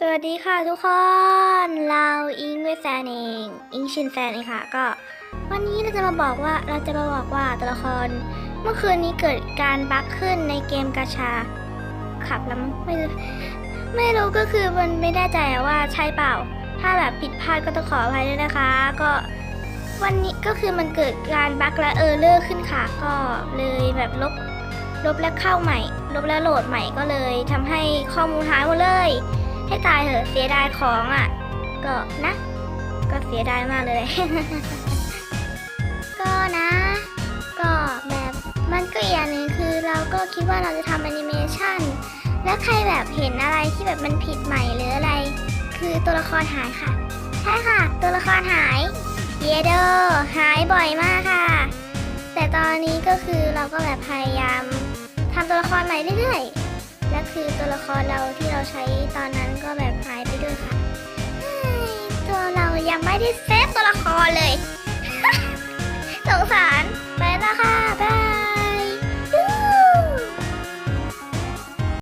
สวัสดีค่ะทุกคน เราอิงเวแฟนเอง อิงชินแฟนเองค่ะ ก็ วันนี้เราจะมาบอกว่าเราจะมาบอกว่าตัวละคร เมื่อคืนนี้เกิดการบั๊กขึ้นในเกมกาชา ขับแล้วไม่รู้ไม่รู้ก็คือมันไม่แน่ใจว่าใช่เปล่า ถ้าแบบผิดพลาดก็ต้องขออภัยด้วยนะคะ ก็วันนี้ก็คือมันเกิดการบั๊กและเออร์เลอร์ขึ้นค่ะ ก็เลยแบบลบลบแล้วเข้าใหม่ ลบแล้วโหลดใหม่ก็เลยทำให้ข้อมูลหายหมดเลย ให้ตายเถอะเสียดายของอะ ก็นะ ก็เสียดายมากเลย ก็นะ ก็แบบมันก็อย่างหนึ่งคือเราก็คิดว่าเราจะทำแอนิเมชันแล้วใครแบบเห็นอะไรที่แบบมันผิดใหม่หรืออะไร คือตัวละครหายค่ะ ใช่ค่ะ ตัวละครหายเยโดหายบ่อยมากค่ะ แต่ตอนนี้ก็คือเราก็แบบพยายามทำตัวละครใหม่เรื่อยๆ็คือตัวละครเราที่เราใช้ตอนนั้นก็แบบหายไปด้วยค่ะตัวเรายังไม่ได้เซฟตัวละครเลย